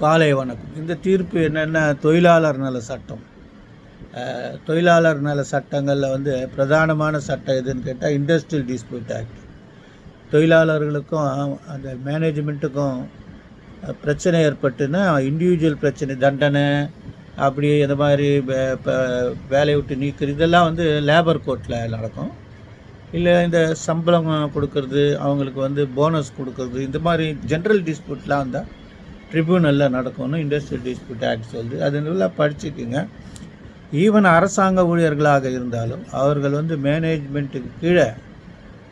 காலை வணக்கம். இந்த தீர்ப்பு என்னென்ன தொழிலாளர் நல சட்டம். தொழிலாளர் நல சட்டங்களில் வந்து பிரதானமான சட்டம் எதுன்னு கேட்டால் இண்டஸ்ட்ரியல் டிஸ்பியூட் ஆக்ட் தொழிலாளர்களுக்கும் அந்த மேனேஜ்மெண்ட்டுக்கும் பிரச்சனை ஏற்பட்டுன்னா இண்டிவிஜுவல் பிரச்சனை தண்டனை அப்படி இந்த மாதிரி வே- வேலையை விட்டு நீக்கிறது. இதெல்லாம் வந்து லேபர் கோர்ட்டில் நடக்கும். இல்லை இந்த சம்பளம் கொடுக்கறது அவங்களுக்கு வந்து போனஸ் கொடுக்கறது இந்த மாதிரி ஜென்ரல் டிஸ்பியூட்லாம் வந்தால் ட்ரிபியூனலில் நடக்கும்னு இண்டஸ்ட்ரியல் டிஸ்பியூட் ஆக்ட் சொல்லுது. அது நல்லா படிச்சுக்குங்க. ஈவன் அரசாங்க ஊழியர்களாக இருந்தாலும் அவர்கள் வந்து மேனேஜ்மெண்ட்டுக்கு கீழே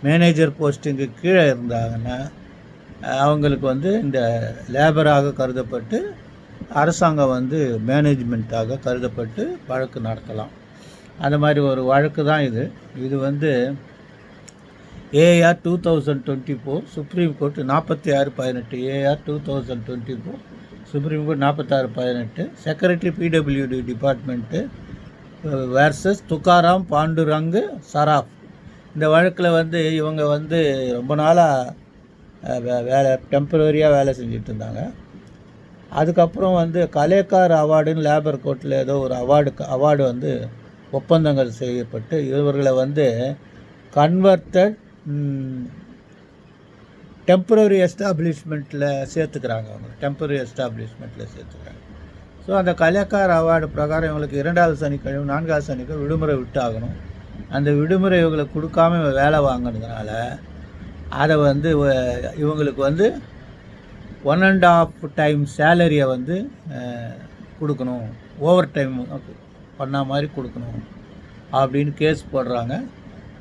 மேனேஜர் போஸ்டிங்கு கீழே இருந்தாங்கன்னா அவங்களுக்கு வந்து இந்த லேபராக கருதப்பட்டு அரசாங்கம் வந்து மேனேஜ்மெண்ட்டாக கருதப்பட்டு வழக்கு நடத்தலாம். அந்த மாதிரி ஒரு வழக்கு தான் இது. இது வந்து AR two thousand twenty four Supreme Court நாற்பத்தி ஆறு பதினெட்டு AR two thousand twenty four Supreme Court நாற்பத்தாறு பதினெட்டு secretary PWD department versus Tukaram Pandurang Saraf இந்த வழக்கில் வந்து இவங்க வந்து ரொம்ப நாளாக வேலை டெம்பரரியாக வேலை செஞ்சுட்டு இருந்தாங்க. அதுக்கப்புறம் வந்து கலேக்கார் அவார்டுன்னு லேபர் கோர்ட்டில் ஏதோ ஒரு அவார்டு அவார்டு வந்து ஒப்பந்தங்கள் செய்யப்பட்டு இவர்களை வந்து கன்வெர்டட் டெம்பரரி எஸ்டாப்ளிஷ்மெண்ட்டில் சேர்த்துக்கிறாங்க அவங்க. டெம்பரரி எஸ்டாப்ளிஷ்மெண்ட்டில் சேர்த்துக்கிறாங்க. ஸோ அந்த கலைக்கார் அவார்டு பிரகாரம் இவங்களுக்கு இரண்டாவது சனிக்கிழமை நான்காவது சனிக்கிழமை விடுமுறை விட்டாகணும். அந்த விடுமுறை இவங்களுக்கு கொடுக்காம இவன் வேலை வாங்கினதுனால அதை வந்து இவங்களுக்கு வந்து ஒன் அண்ட் ஆஃப் டைம் சேலரியை வந்து கொடுக்கணும். ஓவர் டைம் பண்ண மாதிரி கொடுக்கணும். அப்படின்னு கேஸ் போடுறாங்க.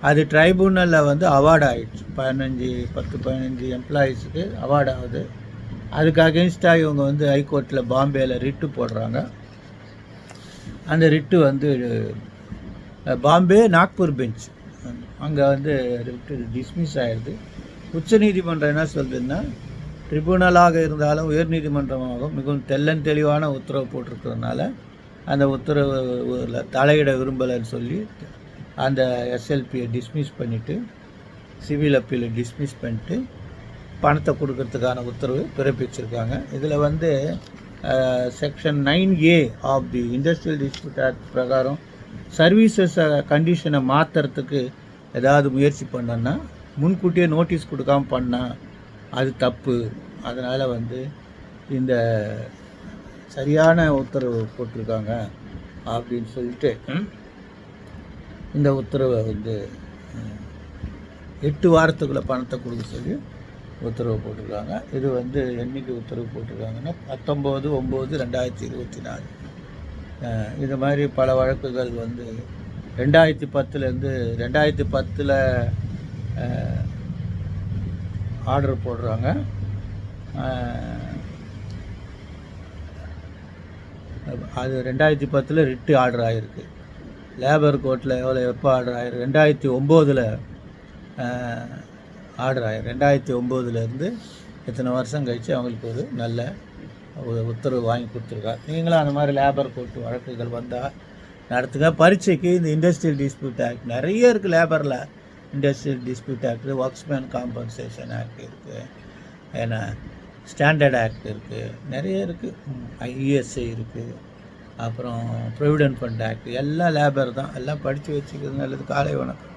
அது ட்ரைபுனலில் வந்து அவார்டு ஆகிடுச்சு பதினஞ்சு பத்து பதினஞ்சு எம்ப்ளாயீஸுக்கு அவார்டு ஆகுது. அதுக்கு அகென்ஸ்டாக இவங்க வந்து ஹைகோர்ட்டில் பாம்பேயில் ரிட்டு போடுறாங்க. அந்த ரிட்டு வந்து பாம்பே நாக்பூர் பெஞ்ச் அங்கே வந்து ரிட்டு டிஸ்மிஸ் ஆயிடுது உச்சநீதிமன்றம் என்ன சொல்லுதுன்னா ட்ரிபுனலாக இருந்தாலும் உயர்நீதிமன்றமாகவும் மிகவும் தெல்லன் தெளிவான உத்தரவு போட்டிருக்கிறதுனால அந்த உத்தரவு தலையிட விரும்பலைன்னு சொல்லி அந்த எஸ்எல்பியை டிஸ்மிஸ் பண்ணிவிட்டு சிவில் அப்பீலை டிஸ்மிஸ் பண்ணிட்டு பணத்தை கொடுக்கறதுக்கான உத்தரவு பிறப்பிச்சிருக்காங்க. இதில் வந்து section nine A of the industrial dispute act பிரகாரம் சர்வீசஸ் கண்டிஷனை மாற்றுறதுக்கு ஏதாவது முயற்சி பண்ணோன்னா முன்கூட்டியே நோட்டீஸ் கொடுக்காம பண்ணால் அது தப்பு. அதனால் வந்து இந்த சரியான உத்தரவு போட்டிருக்காங்க அப்படின்னு சொல்லிட்டு இந்த உத்தரவை வந்து எட்டு வாரத்துக்குள்ளே பணத்தை கொடுக்க சொல்லி உத்தரவு போட்டிருக்காங்க. இது வந்து என்னைக்கு உத்தரவு போட்டிருக்காங்கன்னா பத்தொம்போது ஒம்பது ரெண்டாயிரத்தி இருபத்தி நாலு. இது மாதிரி பல வழக்குகள் வந்து ரெண்டாயிரத்தி பத்துலேருந்து ரெண்டாயிரத்தி பத்தில் ஆர்டர் போடுறாங்க. அது ரெண்டாயிரத்தி பத்தில் ரிட்டு ஆர்டர் ஆகிருக்கு லேபர் கோர்ட்டில் எவ்வளோ எப்போ ஆர்டர் ஆயிரு ரெண்டாயிரத்தி ஒம்போதில் ஆர்டர் ஆயிரு ரெண்டாயிரத்தி ஒம்போதுலேருந்து இத்தனை வருஷம் கழித்து அவங்களுக்கு ஒரு நல்ல ஒரு உத்தரவு வாங்கி கொடுத்துருக்காங்க நீங்களும் அந்த மாதிரி லேபர் கோர்ட் வழக்குகள் வந்தால் நடத்துங்க. பரீட்சைக்கு இந்த இண்டஸ்ட்ரியல் டிஸ்பியூட் ஆக்ட் நிறைய இருக்குது லேபரில் industrial dispute act workmen compensation act இருக்குது ஏன்னா ஸ்டாண்டர்ட் ஆக்ட் இருக்குது நிறைய இருக்குது ஐஎஸ்ஐ இருக்குது அப்புறம் ப்ரொவிடென்ட் ஃபண்ட் ஆக்ட் எல்லாம் லேபர் தான் எல்லாம் படித்து வச்சுக்கிறது நல்லது. காலை வணக்கம்.